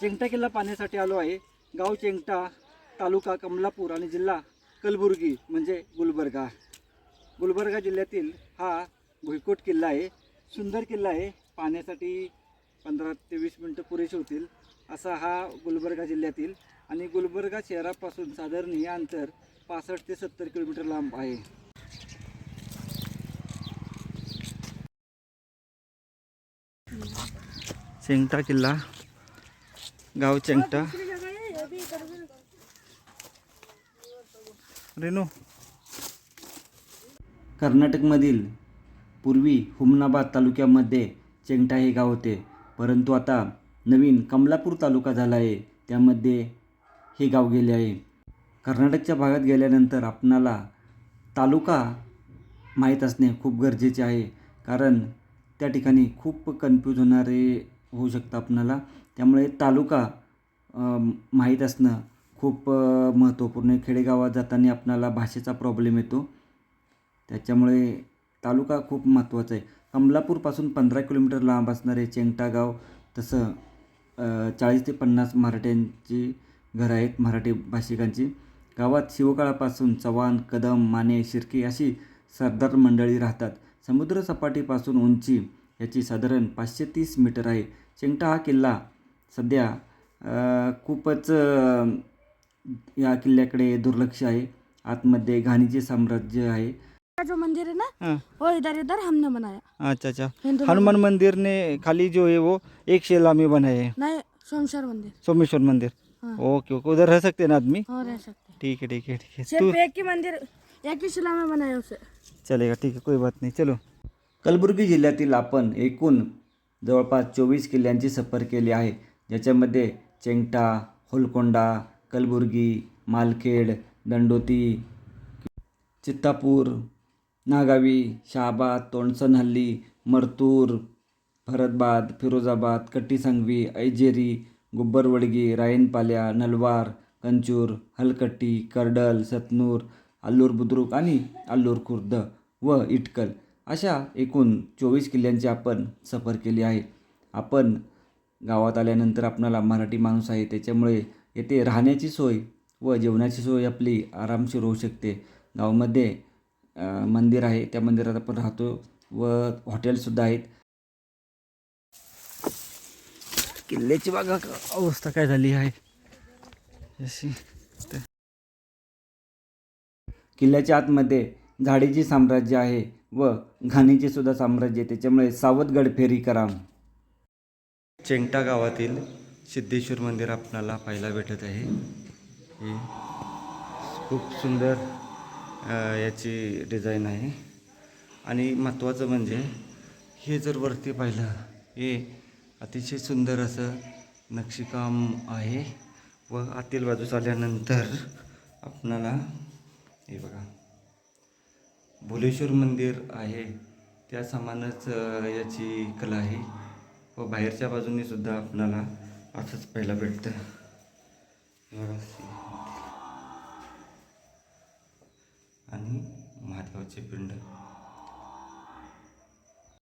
चेंगटा किल्ला पाहण्यासाठी आलो आहे. गाव चेंगटा तालुका कमलापूर आणि जिल्हा कलबुर्गी म्हणजे गुलबर्गा. गुलबर्गा जिल्ह्यातील हा भुईकोट किल्ला आहे. सुंदर किल्ला आहे. पाहण्यासाठी पंधरा ते वीस मिनटं पुरेशी होतील. असा हा गुलबर्गा जिल्ह्यातील आणि गुलबर्गा शहरापासून साधारण हे अंतर पासष्ट ते सत्तर किलोमीटर लांब आहे. चेंगटा किल्ला गाव चेंगटा. रेणू. कर्नाटकमधील पूर्वी हुमनाबाद तालुक्यामध्ये चेंगटा हे गाव होते. परंतु आता नवीन कमलापूर तालुका झाला आहे. त्यामध्ये हे गाव गेले आहे. कर्नाटकच्या भागात गेल्यानंतर आपणाला तालुका माहीत असणे खूप गरजेचे आहे. कारण त्या ठिकाणी खूप कन्फ्यूज होणारे होऊ शकतं आपणाला. त्यामुळे तालुका माहीत असणं खूप महत्त्वपूर्ण आहे. खेडेगावात जाताना आपणाला भाषेचा प्रॉब्लेम येतो. त्याच्यामुळे तालुका खूप महत्त्वाचा आहे. कमलापूरपासून पंधरा किलोमीटर लांब असणारे चेंगटा गाव तसं चाळीस ते पन्नास मराठ्यांची घरं आहेत मराठी भाषिकांची. गावात शिवकाळापासून चव्हाण कदम माने शिर्के अशी सरदार मंडळी राहतात. समुद्रसपाटीपासून उंची याची साधारण पाचशे तीस मीटर आहे. चेंगटा हा किल्ला सध्या खूपच या किल्ल्याकडे दुर्लक्ष आहे. आतमध्ये घाणीचे साम्राज्य आहे. जो मंदिर है ना वो इधर इधर हमने बनाया. अच्छा अच्छा. हनुमान मंदिर ने खाली जो है वो एक शिला में बनाए है नहीं सोमशर मंदिर. सोमेश्वर मंदिर. हाँ। Okay okay. उधर रह सकते हैं ना आदमी? और रह सकते हैं. ठीक है ठीक है ठीक है. तू सिर्फ एक ही मंदिर एक ही शिला में बनाया उसे. चलेगा ठीक आहे कोई बात नाही चलो. कलबुर्गी जिल्ह्यातील आपण एकूण जवळपास चोवीस किल्ल्यांची सफर केली आहे. ज्याच्यामध्ये चेंगटा होलकोंडा कलबुर्गी मालखेड दंडोती चित्तापूर नागावी शहाबाद तोंडसनहल्ली मरतूर भरतबाद फिरोजाबाद कट्टीसांगवी ऐजेरी गुब्बरवडगी रायनपाल्या नलवार कंचूर हलकट्टी कर्डल सतनूर अल्लूर बुद्रुक आणि अल्लूर खुर्द व इटकल अशा एकूण चोवीस किल्ल्यांची आपण सफर केली आहे. आपण गावात आल्यानंतर आपणाला मराठी माणूस आहे त्याच्यामुळे येथे राहण्याची सोय व जेवणाची सोय आपली आरामशीर होऊ शकते. गावामध्ये मंदिर आहे त्या मंदिरात आपण राहतो व हॉटेलसुद्धा आहेत. किल्ल्याची क- अवस्था काय झाली आहे. किल्ल्याच्या आतमध्ये झाडीची साम्राज्य आहे व घाणीचे सुद्धा साम्राज्य आहे त्याच्यामुळे सावधगड फेरी करा. चेंगटा गावातील सिद्धेश्वर मंदिर आपणाला पाहायला भेटत आहे. हे खूप सुंदर याची डिझाईन आहे. आणि महत्त्वाचं म्हणजे हे जर वरती पाहिलं हे अतिशय सुंदर असं नक्षीकाम आहे व आतील बाजूस आल्यानंतर आपणाला हे बघा भुलेश्वर मंदिर आहे. त्या समानच याची कला आहे. व बाहेरच्या बाजूने सुद्धा आपणाला असंच पहिला भेटतं. आणि महादेवाचे पिंड.